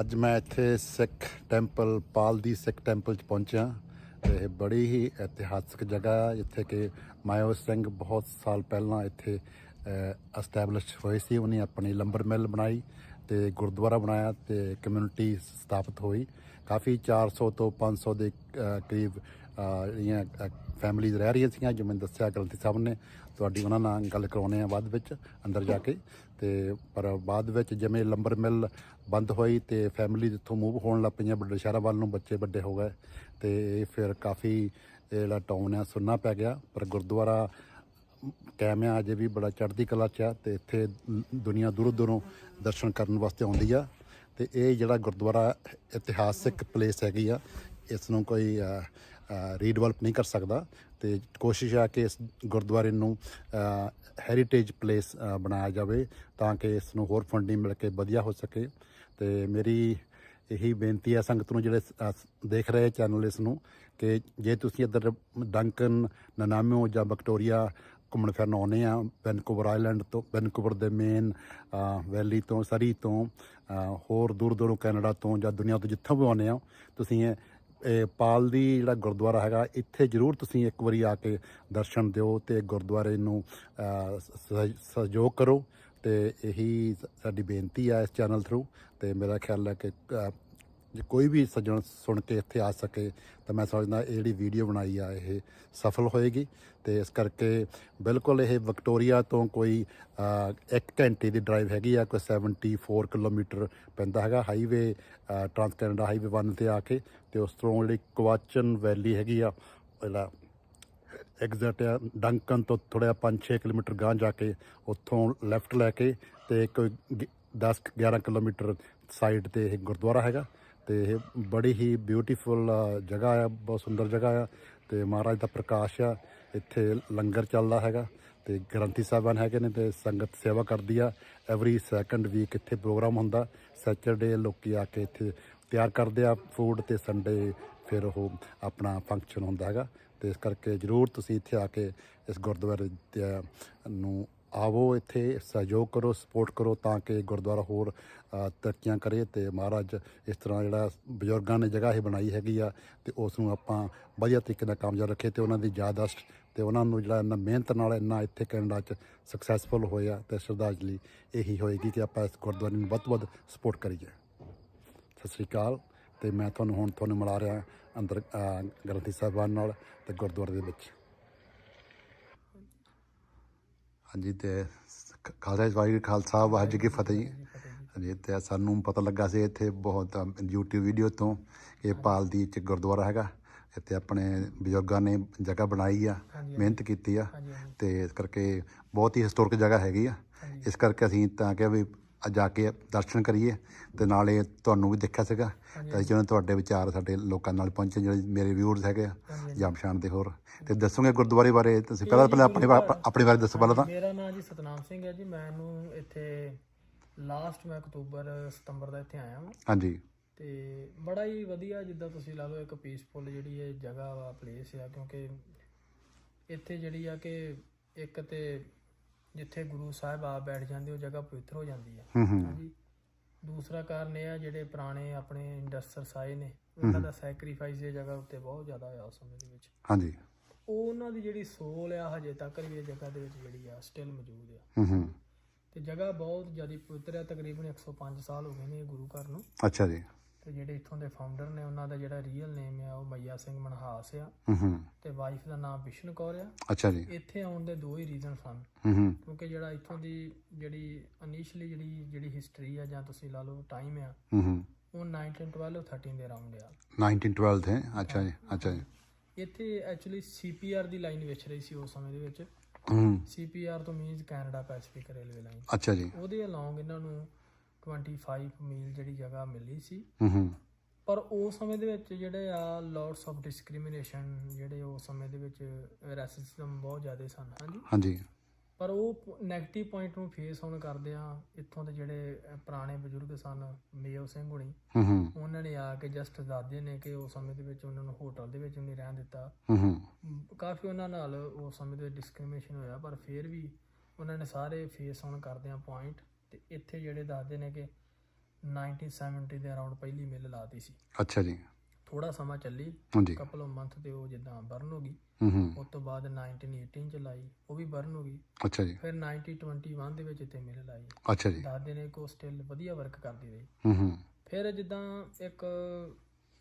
ਅੱਜ ਮੈਂ ਇੱਥੇ ਸਿੱਖ ਟੈਂਪਲ, ਪਾਲ ਦੀ ਸਿੱਖ ਟੈਂਪਲ 'ਚ ਪਹੁੰਚਿਆ। ਇਹ ਬੜੀ ਹੀ ਇਤਿਹਾਸਕ ਜਗ੍ਹਾ ਹੈ, ਜਿੱਥੇ ਕਿ ਮਾਇਓ ਸਿੰਘ ਬਹੁਤ ਸਾਲ ਪਹਿਲਾਂ ਇੱਥੇ ਐਸਟੈਬਲਿਸ਼ ਹੋਏ ਸੀ। ਉਹਨੇ ਆਪਣੀ ਲੰਬਰ ਮਿਲ ਬਣਾਈ ਤੇ ਗੁਰਦੁਆਰਾ ਬਣਾਇਆ ਤੇ ਕਮਿਊਨਿਟੀ ਸਥਾਪਿਤ ਹੋਈ। ਕਾਫੀ 400 ਤੋਂ 500 ਦੇ ਕਰੀਬ ਜਿਹੜੀਆਂ ਫੈਮਿਲੀਜ਼ ਰਹਿ ਰਹੀਆਂ ਸੀਗੀਆਂ ਜਿਵੇਂ ਦੱਸਿਆ ਗਲਤੀ ਸਾਹਿਬ ਨੇ। ਤੁਹਾਡੀ ਉਹਨਾਂ ਨਾਲ ਗੱਲ ਕਰਾਉਣੇ ਆ ਬਾਅਦ ਵਿੱਚ, ਅੰਦਰ ਜਾ ਕੇ। ਤੇ ਪਰ ਬਾਅਦ ਵਿੱਚ ਜਿਵੇਂ ਲੰਬਰ ਮਿਲ ਬੰਦ ਹੋਈ ਤੇ ਫੈਮਿਲੀ ਇੱਥੋਂ ਮੂਵ ਹੋਣ ਲੱਗ ਪਈਆਂ, ਵੱਡੇ ਸ਼ਹਿਰਾਂ ਵੱਲ ਨੂੰ ਬੱਚੇ ਵੱਡੇ ਹੋ ਗਏ। ਤੇ ਇਹ ਫਿਰ ਕਾਫੀ ਜਿਹੜਾ ਟਾਊਨ ਆ, ਸੁੰਨਾ ਪੈ ਗਿਆ। ਪਰ ਗੁਰਦੁਆਰਾ ਕਾਇਮ ਆ, ਅਜੇ ਵੀ ਬੜਾ ਚੜ੍ਹਦੀ ਕਲਾ ਚ ਆ ਤੇ ਇੱਥੇ ਦੁਨੀਆ ਦੂਰੋਂ ਦੂਰੋਂ ਦਰਸ਼ਨ ਕਰਨ ਵਾਸਤੇ ਆਉਂਦੀ ਆ। ਤੇ ਇਹ ਜਿਹੜਾ ਗੁਰਦੁਆਰਾ ਇਤਿਹਾਸਿਕ ਪਲੇਸ ਹੈਗੀ ਆ, ਇਸ ਨੂੰ ਕੋਈ ਰੀਡਵੈਲਪ ਨਹੀਂ ਕਰ ਸਕਦਾ ਤੇ ਕੋਸ਼ਿਸ਼ ਆ ਕਿ ਇਸ ਗੁਰਦੁਆਰੇ ਨੂੰ ਹੈਰੀਟੇਜ ਪਲੇਸ ਬਣਾਇਆ ਜਾਵੇ ਤਾਂ ਕਿ ਇਸ ਨੂੰ ਹੋਰ ਫੰਡਿੰਗ ਮਿਲ ਕੇ ਵਧੀਆ ਹੋ ਸਕੇ। ਤੇ ਮੇਰੀ ਇਹੀ ਬੇਨਤੀ ਹੈ ਸੰਗਤ ਨੂੰ ਜਿਹੜੇ ਦੇਖ ਰਹੇ ਚੈਨਲ ਇਸ ਨੂੰ ਕਿ ਜੇ ਤੁਸੀਂ ਇੱਧਰ ਡੰਕਨ ਨਨਾਮਿਓ ਜਾਂ ਵਿਕਟੋਰੀਆ ਘੁੰਮਣ ਫਿਰਨ ਆਉਂਦੇ ਆ ਵੈਨਕੂਵਰ ਆਈਲੈਂਡ ਤੋਂ ਵੈਨਕੂਵਰ ਦੇ ਮੇਨ ਵੈਲੀ ਤੋਂ ਸਰੀ ਤੋਂ ਹੋਰ ਦੂਰ ਦੂਰੋਂ ਕੈਨੇਡਾ ਤੋਂ ਜਾਂ ਦੁਨੀਆ ਤੋਂ ਜਿੱਥੋਂ ਵੀ ਆਉਂਦੇ ਆ, ਤੁਸੀਂ ਇਹ ਪਾਲ ਦੀ ਜਿਹੜਾ ਗੁਰਦੁਆਰਾ ਹੈਗਾ ਇੱਥੇ ਜ਼ਰੂਰ ਤੁਸੀਂ ਇੱਕ ਵਾਰੀ ਆ ਕੇ ਦਰਸ਼ਨ ਦਿਓ ਤੇ ਗੁਰਦੁਆਰੇ ਨੂੰ ਸਹਿ- ਸਹਿਯੋਗ ਕਰੋ ਤੇ ਇਹੀ ਸਾਡੀ ਬੇਨਤੀ ਆ ਇਸ ਚੈਨਲ ਥਰੂ ਤੇ ਮੇਰਾ ਖਿਆਲ ਹੈ ਕਿ ਅ, ਜੇ ਕੋਈ ਵੀ ਸੱਜਣ ਸੁਣ ਕੇ ਇੱਥੇ ਆ ਸਕੇ, ਤਾਂ ਮੈਂ ਸਮਝਦਾ ਇਹ ਜਿਹੜੀ ਵੀਡੀਓ ਬਣਾਈ ਆ, ਇਹ ਸਫਲ ਹੋਏਗੀ। ਤੇ ਇਸ ਕਰਕੇ ਬਿਲਕੁਲ ਇਹ ਵਿਕਟੋਰੀਆ ਤੋਂ ਕੋਈ 1 ਘੰਟੇ ਦੀ ਡਰਾਈਵ ਹੈਗੀ ਆ, ਕੋਈ 74 ਕਿਲੋਮੀਟਰ ਪੈਂਦਾ ਹੈਗਾ ਹਾਈਵੇ ਟ੍ਰਾਂਸ ਕੈਨੇਡਾ ਹਾਈਵੇ 1 ਤੇ ਆ ਕੇ। ਤੇ ਉਸ ਤੋਂ ਜਿਹੜੀ ਕੁਆਚਨ ਵੈਲੀ ਹੈਗੀ ਆ ਜਿਹੜਾ ਐਗਜ਼ੈਕਟ ਆ ਡੰਕਨ ਤੋਂ ਥੋੜ੍ਹਾ 5-6 ਕਿਲੋਮੀਟਰ ਗਾਂਹ ਜਾ ਕੇ ਉੱਥੋਂ ਲੈਫਟ ਲੈ ਕੇ ਤੇ ਕੋਈ 10-11 ਕਿਲੋਮੀਟਰ ਸਾਈਡ ਤੇ ਇਹ ਗੁਰਦੁਆਰਾ ਹੈਗਾ। ਤੇ ਇਹ ਬੜੀ ਹੀ ਬਿਊਟੀਫੁਲ ਜਗ੍ਹਾ ਆ, ਬਹੁਤ ਸੁੰਦਰ ਜਗ੍ਹਾ ਆ। ਤੇ ਮਹਾਰਾਜ ਦਾ ਪ੍ਰਕਾਸ਼ ਆ, ਇੱਥੇ ਲੰਗਰ ਚੱਲਦਾ ਹੈਗਾ ਤੇ ਗ੍ਰੰਥੀ ਸਾਹਿਬਾਨ ਹੈਗੇ ਨੇ ਤੇ ਸੰਗਤ ਸੇਵਾ ਕਰਦੀ ਆ। ਐਵਰੀ ਸੈਕੰਡ ਵੀਕ ਇੱਥੇ ਪ੍ਰੋਗਰਾਮ ਹੁੰਦਾ ਸੈਚਰਡੇ ਲੋਕੀ ਆ ਕੇ ਇੱਥੇ ਤਿਆਰ ਕਰਦੇ ਆ ਫੂਡ ਤੇ ਸੰਡੇ ਫਿਰ ਉਹ ਆਪਣਾ ਫੰਕਸ਼ਨ ਹੁੰਦਾ ਹੈਗਾ। ਤੇ ਇਸ ਕਰਕੇ ਜਰੂਰ ਤੁਸੀਂ ਇੱਥੇ ਆ ਕੇ ਇਸ ਗੁਰਦੁਆਰੇ ਨੂੰ ਆਵੋ ਇੱਥੇ, ਸਹਿਯੋਗ ਕਰੋ ਸਪੋਰਟ ਕਰੋ ਤਾਂ ਕਿ ਗੁਰਦੁਆਰਾ ਹੋਰ ਤਰੱਕੀਆਂ ਕਰੇ ਤੇ ਮਹਾਰਾਜ ਇਸ ਤਰ੍ਹਾਂ ਜਿਹੜਾ ਬਜ਼ੁਰਗਾਂ ਨੇ ਜਗ੍ਹਾ ਇਹ ਬਣਾਈ ਹੈਗੀ ਆ ਤੇ ਉਸ ਨੂੰ ਆਪਾਂ ਵਧੀਆ ਤਰੀਕੇ ਨਾਲ ਕਾਮਯਾਬ ਰੱਖੇ ਤੇ ਉਹਨਾਂ ਦੀ ਯਾਦਾਸ਼ਤ ਤੇ ਉਹਨਾਂ ਨੂੰ ਜਿਹੜਾ ਇੰਨਾ ਮਿਹਨਤ ਨਾਲ ਇੰਨਾ ਇੱਥੇ ਕੈਨੇਡਾ 'ਚ ਸਕਸੈਸਫੁਲ ਹੋਇਆ ਤੇ ਸ਼ਰਧਾਂਜਲੀ ਇਹੀ ਹੋਏਗੀ ਕਿ ਆਪਾਂ ਇਸ ਗੁਰਦੁਆਰੇ ਨੂੰ ਵੱਧ ਤੋਂ ਵੱਧ ਸਪੋਰਟ ਕਰੀਏ। ਸਤਿ ਸ੍ਰੀ ਅਕਾਲ ਤੇ ਮੈਂ ਤੁਹਾਨੂੰ ਹੁਣ ਤੁਹਾਨੂੰ ਮਿਲਾ ਰਿਹਾ ਅੰਦਰ ਗ੍ਰੰਥੀ ਸਾਹਿਬਾਨ ਨਾਲ ਤੇ ਗੁਰਦੁਆਰੇ ਦੇ ਵਿੱਚ। ਹਾਂਜੀ ਤੇ ਖਾਲਸਾ ਵਾਹਿਗੁਰੂ ਖਾਲਸਾ ਵਾਹਿਗੁਰੂ ਜੀ ਕੀ ਫਤਿਹ ਜੀ। ਹਾਂਜੀ ਤੇ ਸਾਨੂੰ ਪਤਾ ਲੱਗਾ ਸੀ ਇੱਥੇ ਬਹੁਤ YouTube ਵੀਡੀਓ ਤੋਂ ਕਿ ਪਾਲ ਦੀ ਚ ਗੁਰਦੁਆਰਾ ਹੈਗਾ। ਇੱਥੇ ਆਪਣੇ ਬਜ਼ੁਰਗਾਂ ਨੇ ਜਗ੍ਹਾ ਬਣਾਈ ਆ ਮਿਹਨਤ ਕੀਤੀ ਆ। ਤੇ ਇਸ ਕਰਕੇ ਬਹੁਤ ਹੀ ਹਿਸਟੋਰਿਕ ਜਗ੍ਹਾ ਹੈਗੀ ਆ। ਇਸ ਕਰਕੇ ਅਸੀਂ ਤਾਂ ਕਿ ਵੀ ਅੱਜ ਜਾ ਕੇ ਦਰਸ਼ਨ ਕਰੀਏ ਤੇ ਨਾਲੇ ਤੁਹਾਨੂੰ ਵੀ ਦੇਖਿਆ ਸੀਗਾ। ਤੇ ਜਿਹਨਾਂ ਤੁਹਾਡੇ ਵਿਚਾਰ ਸਾਡੇ ਲੋਕਾਂ ਨਾਲ ਪਹੁੰਚੇ ਜਿਹੜੇ ਮੇਰੇ ਵਿਊਅਰਸ ਹੈਗੇ ਆ ਜਾਂ ਪਛਾਣ ਦੇ ਹੋਰ। ਤੇ ਦੱਸੋਗੇ ਗੁਰਦੁਆਰੇ ਬਾਰੇ? ਤੁਸੀਂ ਪਹਿਲਾਂ ਪਹਿਲਾਂ ਆਪਣੇ ਆਪਣੇ ਬਾਰੇ ਦੱਸੋ ਪਹਿਲਾਂ ਤਾਂ। ਮੇਰਾ ਨਾਮ ਜੀ ਸਤਨਾਮ ਸਿੰਘ ਹੈ ਜੀ। ਮੈਨੂੰ ਇੱਥੇ ਲਾਸਟ ਮੈਂ ਅਕਤੂਬਰ ਸਤੰਬਰ ਦਾ ਇੱਥੇ ਆਇਆ ਹਾਂ ਹਾਂਜੀ। ਤੇ ਬੜਾ ਹੀ ਵਧੀਆ ਜਿੱਦਾਂ ਤੁਸੀਂ ਲਾ ਲਓ ਇੱਕ ਪੀਸਫੁਲ ਜਿਹੜੀ ਇਹ ਜਗ੍ਹਾ ਵਾ ਪਲੇਸ ਆ ਕਿਉਂਕਿ ਇੱਥੇ ਜਿਹੜੀ ਆ ਕਿ ਇੱਕ ਤੇ ਜਿੱਥੇ ਗੁਰੂ ਸਾਹਿਬ ਆ ਬੈਠ ਜਾਂਦੇ ਉਹ ਜਗ੍ਹਾ ਪਵਿੱਤਰ ਹੋ ਜਾਂਦੀ ਆ ਹੂੰ ਹੂੰ। ਹਾਂਜੀ। ਦੂਸਰਾ ਕਾਰਨ ਇਹ ਆ ਜਿਹੜੇ ਪੁਰਾਣੇ ਆਪਣੇ ਇੰਡਸਟਰ ਸਾਏ ਨੇ ਉਹਨਾਂ ਦਾ ਸੈਕਰੀਫਾਈਸ ਇਹ ਜਗ੍ਹਾ ਉੱਤੇ ਬਹੁਤ ਜ਼ਿਆਦਾ ਹੋਇਆ ਉਸ ਸਮੇਂ ਦੇ ਵਿੱਚ। ਹਾਂਜੀ। ਉਹ ਉਹਨਾਂ ਦੀ ਜਿਹੜੀ ਸੋਲ ਆ ਹਜੇ ਤੱਕ ਵੀ ਇਹ ਜਗ੍ਹਾ ਦੇ ਵਿੱਚ ਜਿਹੜੀ ਆ ਸਟਿਲ ਮੌਜੂਦ ਆ। ਹੂੰ ਹੂੰ। ਤੇ ਜਗ੍ਹਾ ਬਹੁਤ ਜ਼ਿਆਦਾ ਪਵਿੱਤਰ ਆ ਤਕਰੀਬਨ 105 ਸਾਲ ਹੋ ਗਏ ਨੇ ਇਹ ਗੁਰੂ ਘਰ ਨੂੰ। ਅੱਛਾ ਜੀ। ਤੇ ਜਿਹੜੇ ਇੱਥੋਂ ਦੇ ਫਾਊਂਡਰ ਨੇ ਉਹਨਾਂ ਦਾ ਜਿਹੜਾ ਰੀਅਲ ਨੇਮ ਆ ਉਹ ਮਈਆ ਸਿੰਘ ਮਨਹਾਸ ਆ। ਹੂੰ ਤੇ ਵਾਈਫ ਦਾ ਨਾਮ ਵਿਸ਼ਨ ਕੌਰ ਆ। ਅੱਛਾ ਜੀ। ਇੱਥੇ ਆਉਣ ਦੇ ਦੋ ਹੀ ਰੀਜ਼ਨ ਸਨ। ਹੂੰ ਕਿਉਂਕਿ ਜਿਹੜਾ ਇੱਥੋਂ ਦੀ ਜਿਹੜੀ ਇਨੀਸ਼ੀਅਲੀ ਜਿਹੜੀ ਜਿਹੜੀ ਹਿਸਟਰੀ ਆ ਜਾਂ ਤੁਸੀਂ ਲਾ ਲਓ ਟਾਈਮ ਆ ਹੂੰ ਉਹ 1912 13 ਦੇ ਅਰਾਊਂਡ ਆ। 1912 ਹੈ ਅੱਛਾ ਜੀ ਅੱਛਾ ਜੀ। ਇੱਥੇ ਐਕਚੁਅਲੀ ਸੀਪੀਆਰ ਦੀ ਲਾਈਨ ਵਿਚ ਰਹੀ ਸੀ ਉਸ ਸਮੇਂ ਦੇ ਵਿੱਚ। ਹੂੰ। ਸੀਪੀਆਰ ਤੋਂ means Canada Pacific railway line ਅੱਛਾ ਜੀ। ਉਹਦੇ ਅਲੋਂਗ ਇਹਨਾਂ ਨੂੰ 25 ਮੀਲ ਜਿਹੜੀ ਜਗ੍ਹਾ ਮਿਲੀ ਸੀ। ਹੂੰ ਹੂੰ। ਪਰ ਉਸ ਸਮੇਂ ਦੇ ਵਿੱਚ ਜਿਹੜੇ ਆ ਲੋਟਸ ਆਫ ਡਿਸਕ੍ਰਿਮੀਨੇਸ਼ਨ ਜਿਹੜੇ ਉਸ ਸਮੇਂ ਦੇ ਵਿੱਚ ਰੈਸਿਜ਼ਮ ਬਹੁਤ ਜ਼ਿਆਦਾ ਸਨ ਹਾਂਜੀ। ਹਾਂਜੀ। ਪਰ ਉਹ 네ਗੇਟਿਵ ਪੁਆਇੰਟ ਨੂੰ ਫੇਸ ਹੁਣ ਕਰਦੇ ਆ ਇੱਥੋਂ ਦੇ ਜਿਹੜੇ ਪੁਰਾਣੇ ਬਜ਼ੁਰਗ ਸਨ ਮੇਓ ਸਿੰਘ ਹੁਣੀ ਹੂੰ ਹੂੰ। ਉਹਨਾਂ ਨੇ ਆ ਕੇ ਜਸਟ ਦੱਸਦੇ ਨੇ ਕਿ ਉਸ ਸਮੇਂ ਦੇ ਵਿੱਚ ਉਹਨਾਂ ਨੂੰ ਹੋਟਲ ਦੇ ਵਿੱਚ ਨਹੀਂ ਰਹਿਣ ਦਿੱਤਾ। ਹੂੰ ਹੂੰ। ਮ, ਕਾਫੀ ਉਹਨਾਂ ਨਾਲ ਉਸ ਸਮੇਂ ਦੇ ਡਿਸਕ੍ਰਿਮੀਨੇਸ਼ਨ ਹੋਇਆ ਪਰ ਫਿਰ ਵੀ ਉਹਨਾਂ ਨੇ ਸਾਰੇ ਫੇਸ ਹੁਣ ਕਰਦੇ ਆ ਪੁਆਇੰਟ ਤੇ ਇੱਥੇ ਜਿਹੜੇ ਦੱਸਦੇ ਨੇ ਕਿ 1970 ਦੇ ਅਰਾਊਂਡ ਪਹਿਲੀ ਮਿਲ ਲਾਤੀ ਸੀ। ਅੱਛਾ ਜੀ। ਥੋੜਾ ਸਮਾਂ ਚੱਲੀ ਹਾਂਜੀ। ਕਪਲ ਆਫ ਮੰਥ ਤੇ ਉਹ ਜਿੱਦਾਂ ਬਰਨ ਹੋ ਗਈ। ਹੂੰ ਹੂੰ। ਉਸ ਤੋਂ ਬਾਅਦ 1918 ਚ ਲਾਈ ਉਹ ਵੀ ਬਰਨ ਹੋ ਗਈ। ਅੱਛਾ ਜੀ। ਫਿਰ 1921 ਦੇ ਵਿੱਚ ਇੱਥੇ ਮਿਲ ਲਾਈ। ਅੱਛਾ ਜੀ। ਦਾਦੇ ਨੇ ਕੋ ਸਟਿਲ ਵਧੀਆ ਵਰਕ ਕਰਦੀ ਰਹੀ। ਹੂੰ ਹੂੰ। ਫਿਰ ਜਿੱਦਾਂ ਇੱਕ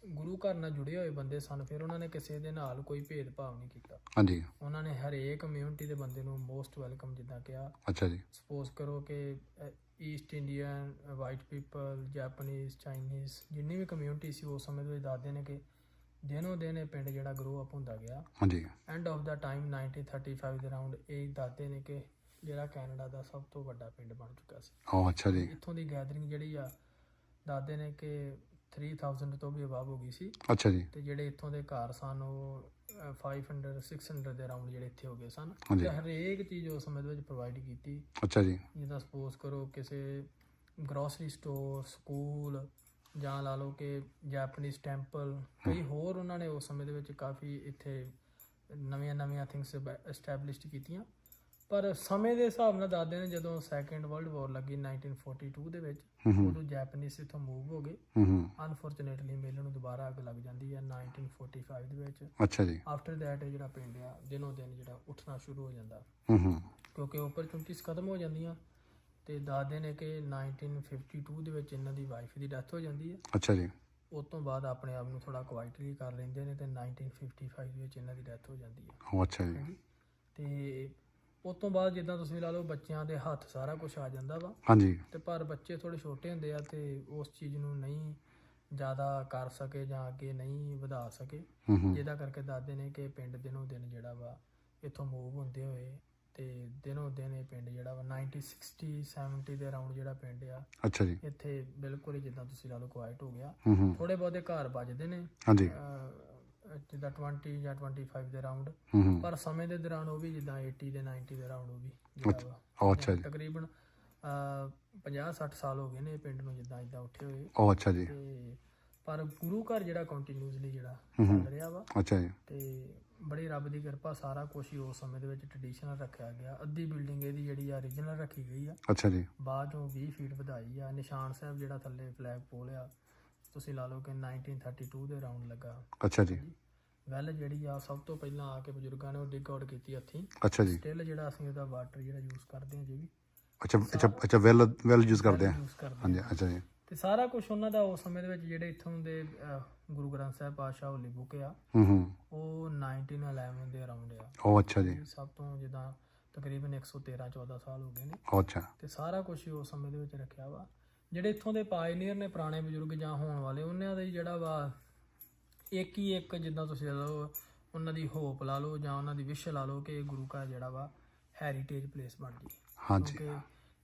ਗੁਰੂ ਘਰ ਨਾਲ ਜੁੜੇ ਹੋਏ ਬੰਦੇ ਸਨ ਫਿਰ ਉਹਨਾਂ ਨੇ ਕਿਸੇ ਦੇ ਨਾਲ ਕੋਈ ਭੇਦਭਾਵ ਨਹੀਂ ਕੀਤਾ। ਹਾਂਜੀ। ਉਹਨਾਂ ਨੇ ਹਰੇਕ ਕਮਿਊਨਿਟੀ ਦੇ ਬੰਦੇ ਨੂੰ ਮੋਸਟ ਵੈਲਕਮ ਜਿੱਦਾਂ ਕਿਹਾ। ਅੱਛਾ ਜੀ। ਸਪੋਜ਼ ਕਰੋ ਕਿ East Indian white people Japanese Chinese ਜਿੰਨੀ ਵੀ ਕਮਿਊਨਿਟੀ ਸੀ ਉਸ ਸਮੇਂ ਦੇ ਦੱਸਦੇ ਨੇ ਕਿ ਦਿਨੋਂ ਦਿਨ ਇਹ ਪਿੰਡ ਜਿਹੜਾ ਗਰੋ ਅਪ ਹੁੰਦਾ ਗਿਆ। ਹਾਂਜੀ। ਐਂਡ ਆਫ ਦਾ ਟਾਈਮ 1935 ਦੇ ਅਰਾਊਂਡ ਇਹ ਦੱਸਦੇ ਨੇ ਕਿ ਜਿਹੜਾ ਕੈਨੇਡਾ ਦਾ ਸਭ ਤੋਂ ਵੱਡਾ ਪਿੰਡ ਬਣ ਚੁੱਕਾ ਸੀ। ਉਹ ਅੱਛਾ ਜੀ। ਇੱਥੋਂ ਦੀ ਗੈਦਰਿੰਗ ਜਿਹੜੀ ਆ ਦੱਸਦੇ ਨੇ ਕਿ 3000 ਤੋਂ ਵੀ ਅਬਵ ਹੋ ਗਈ ਸੀ। ਅੱਛਾ ਜੀ। ਤੇ ਜਿਹੜੇ ਇੱਥੋਂ ਦੇ ਘਰ ਸਨ ਉਹ ਅਹ, 500 600 ਦੇ ਅਰਾਊਂਡ ਜਿਹੜੇ ਇੱਥੇ ਹੋ ਗਏ ਸਨ। ਹਾਂਜੀ। ਤੇ ਹਰੇਕ ਚੀਜ਼ ਉਸ ਸਮੇਂ ਦੇ ਵਿੱਚ ਪ੍ਰੋਵਾਈਡ ਕੀਤੀ। ਅੱਛਾ ਜੀ। ਜਿੱਦਾਂ ਸਪੋਜ਼ ਕਰੋ ਕਿਸੇ ਗਰੋਸਰੀ ਸਟੋਰ ਸਕੂਲ ਜਾਂ ਲਾ ਲਓ ਕਿ ਜਾਪਨੀਜ਼ ਟੈਂਪਲ ਕਈ ਹੋਰ ਉਹਨਾਂ ਨੇ ਉਸ ਸਮੇਂ ਦੇ ਵਿੱਚ ਕਾਫੀ ਇੱਥੇ ਨਵੀਆਂ ਨਵੀਆਂ ਥਿੰਗਸ ਐਸਟੈਬਲਿਸ਼ਡ ਕੀਤੀਆਂ। ਪਰ ਸਮੇਂ ਦੇ ਹਿਸਾਬ ਨਾਲ ਦੱਸਦੇ ਨੇ ਜਦੋਂ ਸੈਕੰਡ ਵਰਲਡ ਵਾਰ ਲੱਗੀ 1942 ਦੇ ਵਿੱਚ ਉਦੋਂ ਜਾਪਨੀਜ਼ ਇੱਥੋਂ ਮੂਵ ਹੋ ਗਏ। ਅਨਫੋਰਚੂਨੇਟਲੀ ਮੇਲੇ ਨੂੰ ਦੁਬਾਰਾ ਅੱਗ ਲੱਗ ਜਾਂਦੀ ਹੈ 1945 ਦੇ ਵਿੱਚ। ਅੱਛਾ ਜੀ। ਆਫਟਰ ਦੈਟ ਜਿਹੜਾ ਪਿੰਡ ਆ ਦਿਨੋਂ ਦਿਨ ਜਿਹੜਾ ਉੱਠਣਾ ਸ਼ੁਰੂ ਹੋ ਜਾਂਦਾ। ਕਿਉਂਕਿ ਓਪਰਚੁਨਿਟੀਜ਼ ਖਤਮ ਹੋ ਜਾਂਦੀਆਂ। ਤੇ ਦੱਸਦੇ ਨੇ ਕਿ 1952 ਦੇ ਵਿੱਚ ਇਹਨਾਂ ਦੀ ਵਾਈਫ ਦੀ ਡੈਥ ਹੋ ਜਾਂਦੀ ਹੈ। ਅੱਛਾ ਜੀ। ਉਸ ਤੋਂ ਬਾਅਦ ਆਪਣੇ ਆਪ ਨੂੰ ਥੋੜਾ ਕੁਆਇਟਲੀ ਕਰ ਲੈਂਦੇ ਨੇ ਤੇ 1955 ਦੇ ਵਿੱਚ ਇਹਨਾਂ ਦੀ ਡੈਥ ਹੋ ਜਾਂਦੀ ਹੈ। ਅੱਛਾ ਜੀ? ਤੇ ਉਸ ਤੋਂ ਬਾਅਦ ਜਿੱਦਾਂ ਤੁਸੀਂ ਲਾ ਲਓ ਬੱਚਿਆਂ ਦੇ ਹੱਥ ਸਾਰਾ ਕੁਝ ਆ ਜਾਂਦਾ ਵਾ। ਹਾਂਜੀ। ਤੇ ਪਰ ਬੱਚੇ ਥੋੜੇ ਛੋਟੇ ਹੁੰਦੇ ਆ ਤੇ ਉਸ ਚੀਜ਼ ਨੂੰ ਨਹੀਂ ਜ਼ਿਆਦਾ ਕਰ ਸਕੇ ਜਾਂ ਅੱਗੇ ਨਹੀਂ ਵਧਾ ਸਕੇ। ਹੂੰ ਹੂੰ। ਜਿਹਦਾ ਕਰਕੇ ਦੱਸਦੇ ਨੇ ਕਿ ਪਿੰਡ ਦਿਨੋਂ ਦਿਨ ਜਿਹੜਾ ਵਾ ਇੱਥੋਂ ਮੂਵ ਹੁੰਦੇ ਹੋਏ ਤੇ ਦਿਨੋਂ ਦਿਨ ਇਹ ਪਿੰਡ ਜਿਹੜਾ ਵਾ 1960 70 ਦੇ ਅਰਾਊਂਡ ਜਿਹੜਾ ਪਿੰਡ ਆ ਅੱਛਾ ਜੀ। ਇੱਥੇ ਬਿਲਕੁਲ ਹੀ ਜਿੱਦਾਂ ਤੁਸੀਂ ਲਾ ਲਓ ਕੁਆਇਟ ਹੋ ਗਿਆ। ਹੂੰ ਹੂੰ। ਥੋੜੇ ਬਹੁਤੇ ਘਰ ਵੱਜਦੇ ਨੇ। ਹਾਂਜੀ। ਅਹ, ਜਿੱਦਾਂ 20 ਜਾਂ 25 ਦੇ ਹੂੰ ਹੂੰ। ਪਰ ਸਮੇਂ ਦੇ ਦੌਰਾਨ ਉਹ ਵੀ ਜਿੱਦਾਂ 80 ਦੇ 90 ਦੇ ਅਰਾਊਂਡ ਉਹ ਵੀ ਜਿਹੜਾ ਵਾ ਉਹ ਅੱਛਾ ਜੀ। ਤਕਰੀਬਨ 50 60 ਸਾਲ ਹੋ ਗਏ ਨੇ ਇਹ ਪਿੰਡ ਨੂੰ ਜਿੱਦਾਂ ਇਦਾਂ ਉੱਠੇ ਹੋਏ। ਉਹ ਅੱਛਾ ਜੀ। ਤੇ ਪਰ ਗੁਰੂ ਘਰ ਜਿਹੜਾ ਕੰਟੀਨਿਊਸਲੀ ਜਿਹੜਾ ਚੱਲ ਰਿਹਾ ਵਾ ਅੱਛਾ ਜੀ। ਤੇ ਬੜੀ ਰੱਬ ਦੀ ਕਿਰਪਾ ਸਾਰਾ ਕੁਝ ਹੀ ਉਸ ਸਮੇਂ ਦੇ ਵਿੱਚ ਟ੍ਰੈਡੀਸ਼ਨਲ ਰੱਖਿਆ ਗਿਆ। ਅੱਧੀ ਬਿਲਡਿੰਗ ਇਹਦੀ ਜਿਹੜੀ ਆ origignal ਰੱਖੀ ਗਈ ਆ। ਅੱਛਾ ਜੀ। ਬਾਅਦ ਚੋਂ 20 ਫੀਟ ਵਧਾਈ ਆ। ਨਿਸ਼ਾਨ ਸਾਹਿਬ ਜਿਹੜਾ ਥੱਲੇ ਫਲੈਗ ਪੋਲ ਆ ਤੁਸੀਂ ਲਾ ਲਓ ਕਿ 1932 ਦੇ ਰਾਉਂਡ ਲੱਗਾ। ਅੱਛਾ ਜੀ। ਵੈਲ ਜਿਹੜੀ ਆ ਸਭ ਤੋਂ ਪਹਿਲਾਂ ਆ ਕੇ ਬਜ਼ੁਰਗਾਂ ਨੇ ਉਹ ਡਿਗ ਆਊਟ ਕੀਤੀ ਹੱਥੀਂ। ਅੱਛਾ ਜੀ। ਸਟਿਲ ਜਿਹੜਾ ਅਸੀਂ ਉਹਦਾ ਵਾਟਰ ਜਿਹੜਾ ਯੂਜ਼ ਕਰਦੇ ਹਾਂ ਜੀ ਵੀ। ਅੱਛਾ ਅੱਛਾ ਅੱਛਾ ਵੈਲ ਵੈਲ ਯੂਜ਼ ਕਰਦੇ ਆ ਹਾਂਜੀ ਅੱਛਾ ਜੀ। ਤੇ ਸਾਰਾ ਕੁਝ ਉਹਨਾਂ ਦਾ ਉਸ ਸਮੇਂ ਦੇ ਵਿੱਚ ਜਿਹੜੇ ਇੱਥੋਂ ਦੇ ਗੁਰੂ ਗ੍ਰੰਥ ਸਾਹਿਬ ਪਾਤਸ਼ਾਹ ਹੋਲੀ ਬੁੱਕ ਆ ਹੂੰ ਹੂੰ। ਉਹ 1911 ਦੇ ਅਰਾਊਂਡ ਆ। ਉਹ ਅੱਛਾ ਜੀ। ਸਭ ਤੋਂ ਜਿੱਦਾਂ ਤਕਰੀਬਨ 113 14 ਸਾਲ ਹੋ ਗਏ ਨੇ। ਅੱਛਾ। ਤੇ ਸਾਰਾ ਕੁਝ ਉਸ ਸਮੇਂ ਦੇ ਵਿੱਚ ਰੱਖਿਆ ਵਾ। ਜਿਹੜੇ ਇੱਥੋਂ ਦੇ ਪਾਇਨੀਅਰ ਨੇ ਪੁਰਾਣੇ ਬਜ਼ੁਰਗ ਜਾਂ ਹੋਣ ਵਾਲੇ ਉਹਨਾਂ ਦਾ ਜਿਹੜਾ ਵਾ ਇੱਕ ਹੀ ਇੱਕ ਜਿੱਦਾਂ ਤੁਸੀਂ ਲਓ ਉਹਨਾਂ ਦੀ ਹੋਪ ਲਾ ਲਓ ਜਾਂ ਉਹਨਾਂ ਦੀ ਵਿਸ਼ ਲਾ ਲਓ ਕਿ ਇਹ ਗੁਰੂ ਘਰ ਜਿਹੜਾ ਵਾ ਹੈਰੀਟੇਜ ਪਲੇਸ ਬਣ ਜੇ ਹਾਂਜੀ।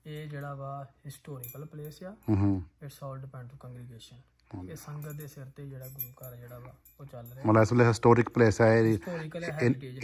ਇਹ ਜਿਹੜਾ ਵਾ ਹਿਸਟੋਰੀਕਲ ਪਲੇਸ ਆ। ਹੂੰ it's all depend to congregation ਇਹ ਸੰਗਤ ਦੇ ਸਿਰ ਤੇ ਜਿਹੜਾ ਗੁਰੂ ਘਰ ਜਿਹੜਾ ਵਾ ਉਹ ਚੱਲ ਰਿਹਾ। ਮਤਲਬ ਇਸ ਵੇਲੇ ਹਿਸਟੋਰਿਕ ਪਲੇਸ ਹੈ ਇਹ ਹਿਸਟੋਰੀਕਲ ਹੈਰੀਟੇਜ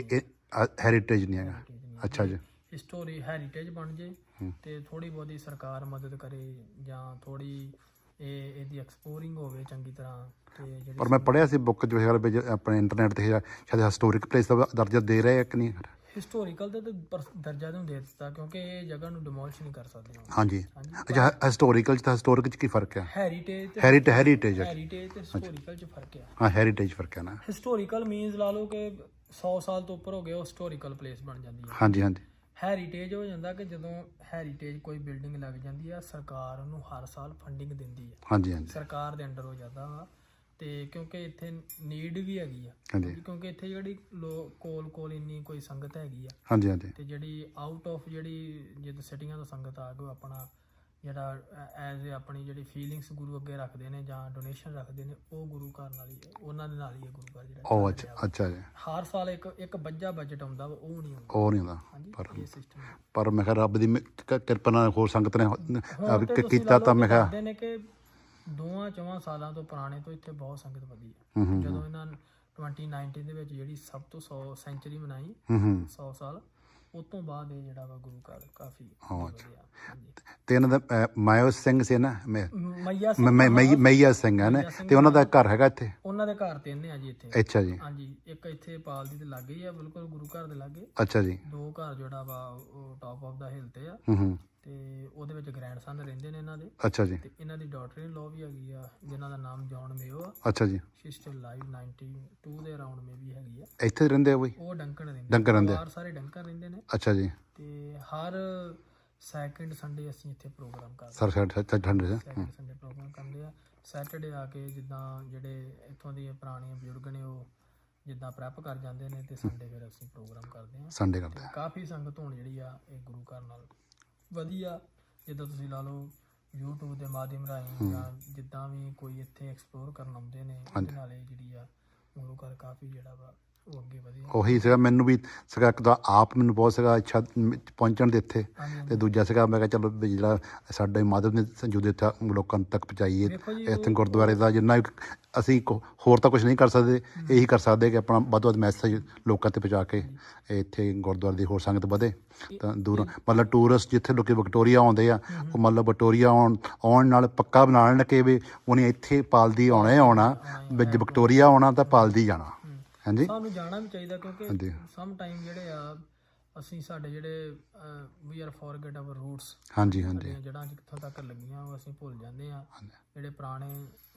ਹੈਰੀਟੇਜ ਨਹੀਂ ਹੈਗਾ। ਅੱਛਾ ਜੀ। ਹਿਸਟੋਰੀ ਹੈਰੀਟੇਜ ਬਣ ਜੇ ਤੇ ਥੋੜੀ ਬਹੁਤੀ ਸਰਕਾਰ ਮਦਦ ਕਰੇ ਜਾਂ ਥੋੜੀ ਇਹ ਇਹਦੀ ਐਕਸਪਲੋਰਿੰਗ ਹੋਵੇ ਚੰਗੀ ਤਰ੍ਹਾਂ ਤੇ ਜਿਹੜੀ ਪਰ ਮੈਂ ਪੜਿਆ ਸੀ ਬੁੱਕ ਜੋ ਹੈ ਵੀ ਜੇ ਆਪਣੇ ਇੰਟਰਨੈਟ ਤੇ ਸ਼ਾਇਦ ਹਿਸਟੋਰਿਕ ਪਲੇਸ ਦਾ ਦਰਜਾ ਦੇ ਰਹੇ ਆ ਕਿ ਨਹੀਂ? ਹਿਸਟੋਰੀਕਲ ਦਾ ਤਾਂ ਪਰ- ਦਰਜਾ ਨੂੰ ਦੇ ਦਿੱਤਾ ਕਿਉਂਕਿ ਇਹ ਜਗ੍ਹਾ ਨੂੰ ਡਿਮੋਲਿਸ਼ ਨਹੀਂ ਕਰ ਸਕਦੇ ਹੁਣ। ਹਾਂਜੀ। ਅੱਛਾ ਹਿਸਟੋਰੀਕਲ ਚ ਤਾਂ ਹਿਸਟੋਰਿਕ ਚ ਕੀ ਫ਼ਰਕ ਹੈ ਹੈਰੀਟੇਜ ਤੇ ਹੈਰੀਟੇਜ ਹੈਰੀਟੇਜ ਹੈਰੀਟੇਜ ਤੇ ਹਿਸਟੋਰੀਕਲ ਚ ਫ਼ਰਕ ਆ। ਹਾਂ ਹੈਰੀਟੇਜ ਫ਼ਰਕ ਹੈ ਨਾ। ਹਿਸਟੋਰੀਕਲ ਮੀਨਸ ਲਾ ਲਓ ਕਿ 100 ਸਾਲ ਤੋਂ ਉੱਪਰ ਹੋ ਗਏ ਉਹ ਹਿਸਟੋਰੀਕਲ ਪਲੇਸ ਬਣ ਜਾਂਦੀ ਹੈ ਹਾਂਜੀ ਹਾਂਜੀ। ਹੈਰੀਟੇਜ ਹੋ ਜਾਂਦਾ ਕਿ ਜਦੋਂ ਹੈਰੀਟੇਜ ਕੋਈ ਬਿਲਡਿੰਗ ਲੱਗ ਜਾਂਦੀ ਆ ਸਰਕਾਰ ਉਹਨੂੰ ਹਰ ਸਾਲ ਫੰਡਿੰਗ ਦਿੰਦੀ ਆ। ਹਾਂਜੀ ਹਾਂਜੀ। ਸਰਕਾਰ ਦੇ ਅੰਡਰ ਹੋ ਜਾਂਦਾ ਵਾ। ਤੇ ਕਿਉਂਕਿ ਇੱਥੇ ਨੀਡ ਵੀ ਹੈਗੀ ਆ। ਹਾਂਜੀ। ਕਿਉਂਕਿ ਇੱਥੇ ਜਿਹੜੀ ਲੋ ਕੋਲ ਕੋਲ ਇੰਨੀ ਕੋਈ ਸੰਗਤ ਹੈਗੀ ਆ। ਹਾਂਜੀ ਹਾਂਜੀ। ਤੇ ਜਿਹੜੀ ਆਊਟ ਆਫ ਜਿਹੜੀ ਜਦ ਸਿਟੀਆਂ ਤੋਂ ਸੰਗਤ ਆ ਗਈ ਆਪਣਾ ਜਿਹੜਾ ਐਜ਼ ਆਪਣੀ ਜਿਹੜੀ ਫੀਲਿੰਗਸ ਗੁਰੂ ਅੱਗੇ ਰੱਖਦੇ ਨੇ ਜਾਂ ਡੋਨੇਸ਼ਨ ਰੱਖਦੇ ਨੇ ਉਹ ਗੁਰੂ ਘਰ ਨਾਲ ਹੀ ਉਹਨਾਂ ਦੇ ਨਾਲ ਹੀ ਹੈ ਗੁਰੂ ਘਰ ਜਿਹੜਾ ਉਹ ਅੱਛਾ। ਅੱਛਾ ਜੀ। ਹਰ ਸਾਲ ਇੱਕ ਇੱਕ ਬੱਜਾ ਬਜਟ ਆਉਂਦਾ ਵਾ ਉਹ ਨਹੀਂ ਆਉਂਦਾ। ਉਹ ਨਹੀਂ ਹੁੰਦਾ ਪਰ ਇਹ ਸਿਸਟਮ ਹੈ। ਪਰ ਮੈਂ ਕਿਹਾ ਰੱਬ ਦੀ ਮਿ- ਕ- ਕਿਰਪਾ ਨਾਲ ਹੋਰ ਸੰਗਤ ਨੇ ਅਹ, ਕ- ਕੀਤਾ ਤਾਂ ਮੈਂ ਕਿਹਾ ਦੱਸਦੇ ਨੇ ਕਿ ਦੋਵਾਂ ਚੌਵਾਂ ਸਾਲਾਂ ਤੋਂ ਪੁਰਾਣੇ ਤੋਂ ਇੱਥੇ ਬਹੁਤ ਸੰਗਤ ਵਧੀ ਹੈ। ਜਦੋਂ ਇਹਨਾਂ 2019 ਦੇ ਵਿੱਚ ਜਿਹੜੀ ਸਭ ਤੋਂ 100 ਸੈਂਚੁਰੀ ਮਨਾਈ ਹੂੰ ਹੂੰ। 100 ਸਾਲ ਉਸ ਤੋਂ ਬਾਅਦ ਇਹ ਜਿਹੜਾ ਵਾ ਗੁਰੂ ਘਰ ਕਾਫੀ ਹਾਂ, ਵਧਿਆ ਹਾਂਜੀ। ਤੇ ਇਹਨਾਂ ਦਾ ਮਾਇਓ ਸਿੰਘ ਸੀ ਨਾ ਮੈਂ ਮਈਆ ਸਿੰਘ ਮਈਆ ਸਿੰਘ ਹੈ ਨਾ ਤੇ ਉਹਨਾਂ ਦਾ ਘਰ ਹੈਗਾ ਇੱਥੇ? ਉਹਨਾਂ ਦੇ ਘਰ ਤਿੰਨ ਆ ਜੀ ਇੱਥੇ। ਅੱਛਾ ਜੀ। ਹਾਂਜੀ ਇੱਕ ਇੱਥੇ ਪਾਲ ਦੀ ਤੇ ਲਾਗੇ ਹੀ ਆ ਬਿਲਕੁਲ ਗੁਰੂ ਘਰ ਦੇ ਲਾਗੇ। ਅੱਛਾ ਜੀ। ਦੋ ਘਰ ਜਿਹੜਾ ਵਾ ਉਹ ਟਾਪ ਆਫ ਦਾ ਹਿੱਲ ਤੇ ਆ। ਹੂੰ ਹੂੰ। ਤੇ ਉਹਦੇ ਵਿੱਚ ਗ੍ਰੈਂਡਸਨ ਰਹਿੰਦੇ ਨੇ ਇਹਨਾਂ ਦੇ। ਅੱਛਾ ਜੀ। ਤੇ ਇਹਨਾਂ ਦੀ ਡਾਟਰ ਇਨ ਲੋ ਵੀ ਹੈਗੀ ਆ ਜਿਨ੍ਹਾਂ ਦਾ ਨਾਮ ਜੌਨ ਮੇਓ ਆ। ਅੱਛਾ ਜੀ। ਸ਼ੀ ਸਟਿਲ ਲਾਈਵ 92 ਦੇ ਅਰਾਊਂਡ ਮੇ ਵੀ ਹੈਗੀ ਆ। ਇੱਥੇ ਰਹਿੰਦੇ ਆ ਕੋਈ? ਉਹ ਡੰਕਨ ਰਹਿੰਦੇ ਡੰਕਨ ਰਹਿੰਦੇ ਆ। ਬਾਹਰ ਸਾਰੇ ਡੰਕਨ ਰਹਿੰਦੇ ਨੇ। ਅੱਛਾ ਜੀ। ਤੇ ਹਰ ਸੈਕਿੰਡ ਸੰਡੇ ਅਸੀਂ ਇੱਥੇ ਪ੍ਰੋਗਰਾਮ ਕਰਦੇ ਸਰ ਸਾਈਡ ਠੰਡ ਹੈ। ਸੈਕਿੰਡ ਸੰਡੇ ਪ੍ਰੋਗਰਾਮ ਕਰਦੇ ਆ। ਸੈਟਰਡੇ ਆ ਕੇ ਜਿੱਦਾਂ ਜਿਹੜੇ ਇੱਥੋਂ ਦੀਆਂ ਪੁਰਾਣੀਆਂ ਬਜ਼ੁਰਗ ਨੇ ਉਹ ਜਿੱਦਾਂ ਪ੍ਰੈਪ ਕਰ ਜਾਂਦੇ ਨੇ ਤੇ ਸੰਡੇ ਫਿਰ ਅਸੀਂ ਪ੍ਰੋਗਰਾਮ ਕਰਦੇ ਆ। ਸੰਡੇ ਕਰਦੇ ਆ। ਕਾਫੀ ਸੰਗਤ ਹੋਣ ਜਿਹੜੀ ਆ ਇਹ ਗੁਰੂ ਘਰ ਨਾਲ ਵਧੀਆ ਜਿੱਦਾਂ ਤੁਸੀਂ ਲਾ ਲਓ YouTube ਦੇ ਮਾਧਿਅਮ ਰਾਹੀਂ ਜਾਂ ਜਿੱਦਾਂ ਵੀ ਕੋਈ ਇੱਥੇ ਐਕਸਪਲੋਰ ਕਰਨ ਆਉਂਦੇ ਨੇ ਉਹਦੇ ਨਾਲ ਜਿਹੜੀ ਆ ਗੁਰੂ ਘਰ ਕਾਫੀ ਜਿਹੜਾ ਵਾ ਉਹ ਅੱਗੇ ਵਧਿਆ। ਉਹੀ ਸੀਗਾ ਮੈਨੂੰ ਵੀ ਸੀਗਾ ਇੱਕ ਤਾਂ ਆਪ ਮੈਨੂੰ ਬਹੁਤ ਸੀਗਾ ਮ- ਪਹੁੰਚਣ ਦੇ ਇੱਥੇ। ਤੇ ਦੂਜਾ ਸੀਗਾ ਮੈਂ ਕਿਹਾ ਚਲੋ ਵੀ ਜਿਹੜਾ ਸਾਡੇ ਮਾਧਵ ਨੇ ਸੰਜੂਦੇ ਇੱਥੇ ਲੋਕਾਂ ਤੱਕ ਪਹੁੰਚਾਈਏ ਇੱਥੇ ਗੁਰਦੁਆਰੇ ਦਾ ਜਿੰਨਾ ਅਸੀਂ ਹੋਰ ਤਾਂ ਕੁਝ ਨਹੀਂ ਕਰ ਸਕਦੇ ਇਹੀ ਕਰ ਸਕਦੇ ਕਿ ਆਪਣਾ ਵੱਧ ਵੱਧ ਮੈਸੇਜ ਲੋਕਾਂ ਤੇ ਪਹੁੰਚਾ ਕੇ ਇੱਥੇ ਗੁਰਦੁਆਰੇ ਦੀ ਹੋਰ ਸੰਗਤ ਵਧੇ। ਤਾਂ ਦੂਰ ਮਤਲਬ ਟੂਰਿਸਟ ਜਿੱਥੇ ਲੋਕੀ ਵਿਕਟੋਰੀਆ ਆਉਂਦੇ ਆ ਉਹ ਮਤਲਬ ਵਿਕਟੋਰੀਆ ਆਉਣ ਆਉਣ ਨਾਲ ਪੱਕਾ ਬਣਾ ਲੈਣ ਕਿ ਵੀ ਉਹਨੇ ਇੱਥੇ ਪਾਲਦੀ ਆਉਣਾ ਹੀ ਆਉਣਾ ਵਿਕਟੋਰੀਆ ਆਉਣਾ ਤਾਂ ਪਾਲਦੀ ਜਾਣਾ। ਹਾਂਜੀ? ਸਾਨੂੰ ਜਾਣਾ ਵੀ ਚਾਹੀਦਾ ਕਿਉਂਕਿ ਹਾਂਜੀ। ਸਮ ਟਾਈਮ ਜਿਹੜੇ ਆ ਅਸੀਂ ਸਾਡੇ ਜਿਹੜੇ we are forget our roots ਹਾਂਜੀ ਹਾਂਜੀ। ਸਾਡੀਆਂ ਜੜ੍ਹਾਂ ਕਿੱਥੋਂ ਤੱਕ ਲੱਗੀਆਂ ਉਹ ਅਸੀਂ ਭੁੱਲ ਜਾਂਦੇ ਆ। ਜਿਹੜੇ ਪੁਰਾਣੇ